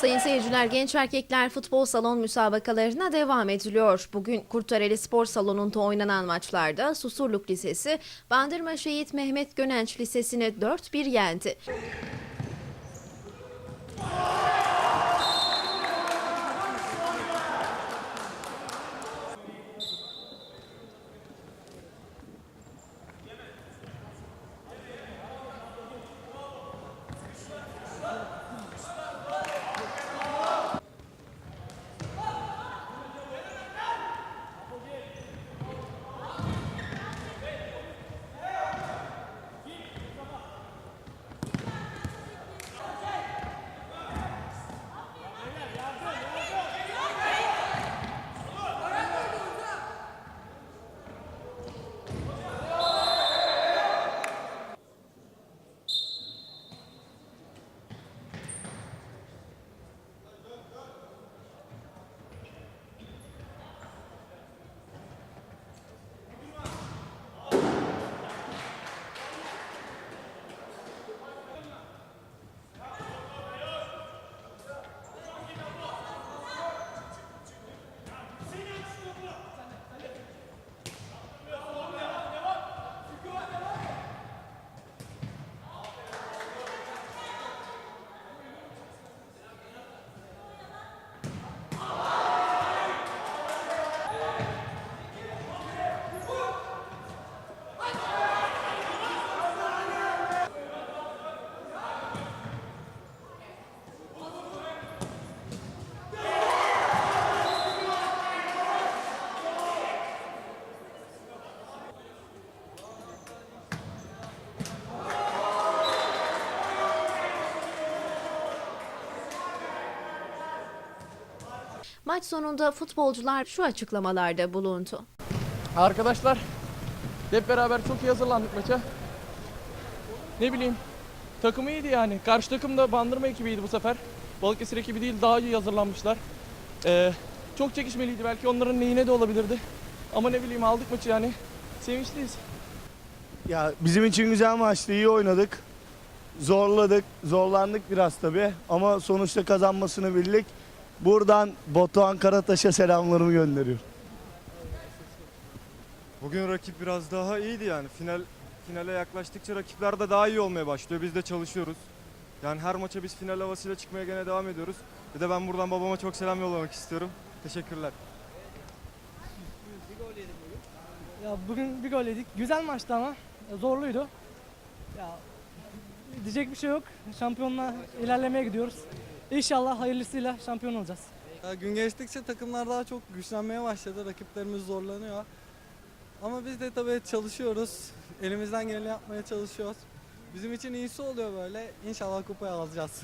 Sayın seyirciler genç erkekler futbol salon müsabakalarına devam ediliyor. Bugün Kurtareli Spor Salonu'nda oynanan maçlarda Susurluk Lisesi Bandırma Şehit Mehmet Gönenç Lisesi'ni 4-1 yendi. Maç sonunda futbolcular şu açıklamalarda bulundu. Arkadaşlar hep beraber çok iyi hazırlandık maça. Ne bileyim takım iyiydi yani. Karşı takım da bandırma ekibiydi bu sefer. Balıkesir ekibi değil daha iyi hazırlanmışlar. Ee, çok çekişmeliydi belki onların lehine de olabilirdi. Ama ne bileyim aldık maçı yani. Sevinçliyiz. Ya bizim için güzel maçtı, iyi oynadık. Zorladık, zorlandık biraz tabii ama sonuçta kazanmasını bildik. Buradan Batuhan Karataş'a selamlarımı gönderiyorum. Bugün rakip biraz daha iyiydi yani. Final finale yaklaştıkça rakipler de daha iyi olmaya başlıyor. Biz de çalışıyoruz. Yani her maça biz final havasıyla çıkmaya gene devam ediyoruz. Bir de ben buradan babama çok selam yollamak istiyorum. Teşekkürler. Ya bugün bir gol yedik. Güzel maçtı ama zorluydu. Ya diyecek bir şey yok. Şampiyonla ilerlemeye gidiyoruz. İnşallah hayırlısıyla şampiyon olacağız. Ya gün geçtikçe takımlar daha çok güçlenmeye başladı. Rakiplerimiz zorlanıyor. Ama biz de tabii çalışıyoruz. Elimizden geleni yapmaya çalışıyoruz. Bizim için iyisi oluyor böyle. İnşallah kupayı alacağız.